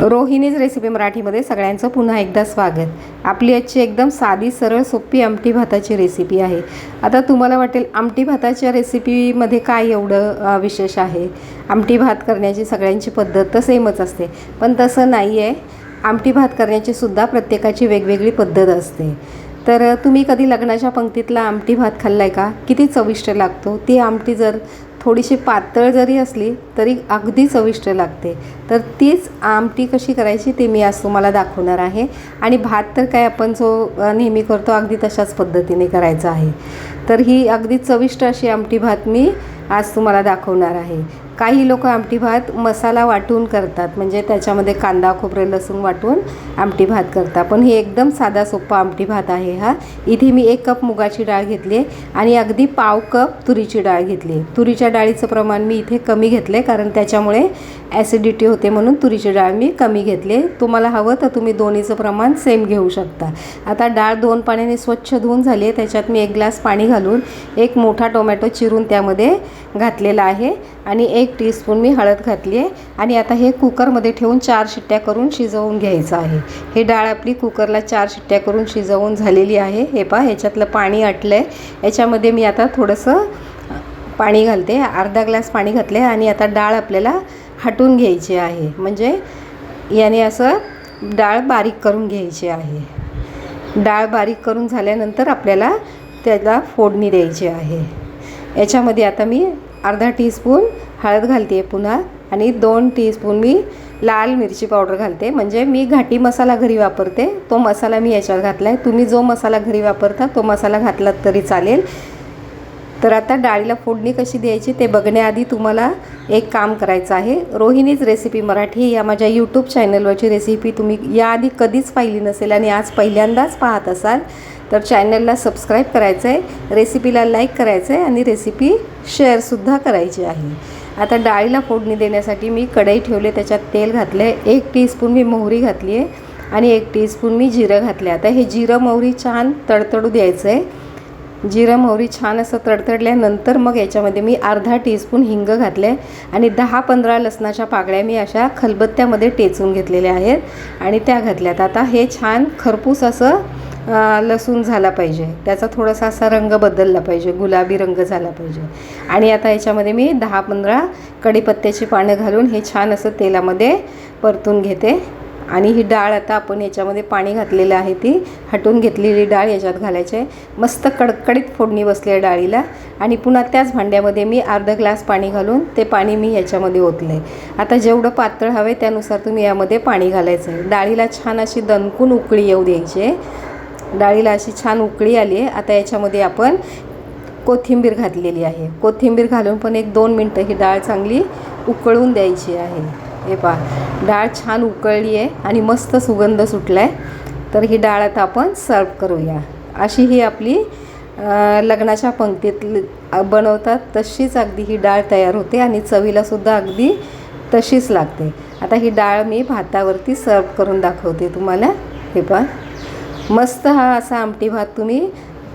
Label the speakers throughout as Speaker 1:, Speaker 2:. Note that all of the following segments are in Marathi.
Speaker 1: रोहिणीज रेसिपी मराठीमध्ये सगळ्यांचं पुन्हा एकदा स्वागत. आपली आजची एकदम साधी सरळ सोपी आमटी भाताची रेसिपी आहे. आता तुम्हाला वाटेल आमटी भाताच्या रेसिपीमध्ये काय एवढं विशेष आहे? आमटी भात करण्याची सगळ्यांची पद्धत तर सेमच असते. पण तसं नाही आहे आमटी भात करण्याची सुद्धा प्रत्येकाची वेगवेगळी पद्धत असते. तर तुम्ही कधी लग्नाच्या पंक्तीतला आमटी भात खाल्ला आहे का? किती चविष्ट लागतो? ती आमटी जर थोडीशी पातळ जरी असली तरी अगदी चविष्ट लागते. तर तीच आमटी कशी करायची ते मी आज तुम्हाला दाखवणार आहे. आणि भात तर काय आपण जो नेहमी करतो अगदी तशाच पद्धतीने करायचा आहे. तर ही अगदी चविष्ट अशी आमटी भात मी आज तुम्हाला दाखवणार आहे. काही लोक आमटी भात मसाला वाटून करतात. म्हणजे त्याच्यामध्ये कांदा खोबरे लसूण वाटून आमटी भात करतात. पण हे एकदम साधा सोपा आमटी भात आहे हा. इथे मी एक कप मुगाची डाळ घेतली आहे आणि अगदी पाव कप तुरीची डाळ घेतली. तुरीच्या डाळीचं प्रमाण मी इथे कमी घेतले कारण त्याच्यामुळे ॲसिडिटी होते म्हणून तुरीची डाळ मी कमी घेतली. आहे तुम्हाला हवं तर तुम्ही दोन्हीचं प्रमाण सेम घेऊ शकता. आता डाळ दोन पाण्याने स्वच्छ धुवून झाली आहे त्याच्यात मी एक ग्लास पाणी घालून एक मोठा टोमॅटो चिरून त्यामध्ये घातलेला आहे. आणि एक एक टीस्पून मी हळद घातली आहे. आणि आता हे कुकरमध्ये ठेवून चार शिट्ट्या करून शिजवून घ्यायचं आहे. हे डाळ आपली कुकरला चार शिट्ट्या करून शिजवून झालेली आहे. हे पहा ह्याच्यातलं पाणी आटलं आहे याच्यामध्ये मी आता थोडंसं पाणी घालते. अर्धा ग्लास पाणी घातले आणि आता डाळ आपल्याला हटून घ्यायची आहे. म्हणजे याने असं डाळ बारीक करून घ्यायची आहे. डाळ बारीक करून झाल्यानंतर आपल्याला त्याला फोडणी द्यायची आहे. याच्यामध्ये आता मी अर्धा टीस्पून हळद घालते पुन्हा आणि दोन टीस्पून मी लाल मिरची पावडर घालते. म्हणजे मी घाटी मसाला घरी वापरते तो मसाला मी याच्यात घातला आहे तुम्ही जो मसाला घरी वापरता तो मसाला घातलात तरी चालेल. तर आता डाळीला फोडणी कशी द्यायची ते बघण्याआधी तुम्हाला एक काम करायचं आहे. रोहिणीज रेसिपी मराठी या माझ्या यूट्यूब चॅनलवरची रेसिपी तुम्ही याआधी कधीच पाहिली नसेल आणि आज पहिल्यांदाच पाहत असाल तर चॅनलला सबस्क्राईब करायचं आहे रेसिपीला लाईक करायचं आहे आणि रेसिपी शेअरसुद्धा करायची आहे. आता डाळीला फोडणी देण्यासाठी मी कढई ठेवले त्याच्यात तेल घातलं आहे एक टीस्पून मी मोहरी घातली आहे आणि एक टीस्पून मी जिरं घातले आता हे जिरं मोहरी छान तडतडू द्यायचं आहे जिरं मोहरी छान असं तडतडल्यानंतर मग याच्यामध्ये मी अर्धा टीस्पून हिंग घातले आणि दहा पंधरा लसणाच्या पाकळ्या मी अशा खलबत्त्यामध्ये टेचून घेतलेल्या आहेत आणि त्या घातल्यात. आता हे छान खरपूस असं लसूण झाला पाहिजे. त्याचा थोडासा असा रंग बदलला पाहिजे. गुलाबी रंग झाला पाहिजे. आणि आता याच्यामध्ये मी दहा पंधरा कढीपत्त्याची पानं घालून हे छान असं तेलामध्ये परतून घेते. आणि ही डाळ आता आपण याच्यामध्ये पाणी घातलेलं आहे ती. हटून घेतलेली डाळ याच्यात घालायची आहे. मस्त कडकडीत फोडणी बसली आहे डाळीला. आणि पुन्हा त्याच भांड्यामध्ये मी अर्धा ग्लास पाणी घालून ते पाणी मी याच्यामध्ये ओतलं आहे आता जेवढं पातळ हवे त्यानुसार तुम्ही यामध्ये पाणी घालायचं आहे डाळीला छान अशी दणकून उकळी येऊ द्यायची आहे. डाळीला अशी छान उकळी आली आहे. आता याच्यामध्ये आपण कोथिंबीर घातलेली आहे. कोथिंबीर घालून पण एक दोन मिनटं ही डाळ चांगली उकळून द्यायची आहे. हे पहा डाळ छान उकळली आहे आणि मस्त सुगंध सुटला आहे तर ही डाळ आता आपण सर्व करूया. अशी ही आपली लग्नाच्या पंक्तीत बनवतात तशीच अगदी ही डाळ तयार होते आणि चवीलासुद्धा अगदी तशीच लागते. आता ही डाळ मी भातावरती सर्व करून दाखवते तुम्हाला. हे पहा. मस्त हा असा आमटी भात तुम्ही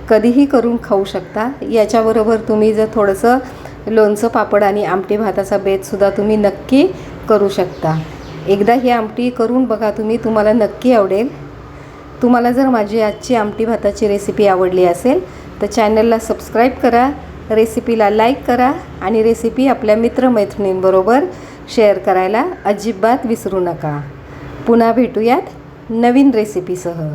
Speaker 1: कधीही करून खाऊ शकता. याच्याबरोबर तुम्ही जर थोडंसं लोणचं पापड आणि आमटी भाताचा बेतसुद्धा तुम्ही नक्की करू शकता. एकदा ही आमटी करून बघा तुम्ही तुम्हाला नक्की आवडेल. तुम्हाला जर माझी आजची आमटी भाताची रेसिपी आवडली असेल तर चॅनलला सबस्क्राईब करा रेसिपीला लाईक करा आणि रेसिपी आपल्या मित्रमैत्रिणींबरोबर शेअर करायला अजिबात विसरू नका. पुन्हा भेटूयात नवीन रेसिपीसह.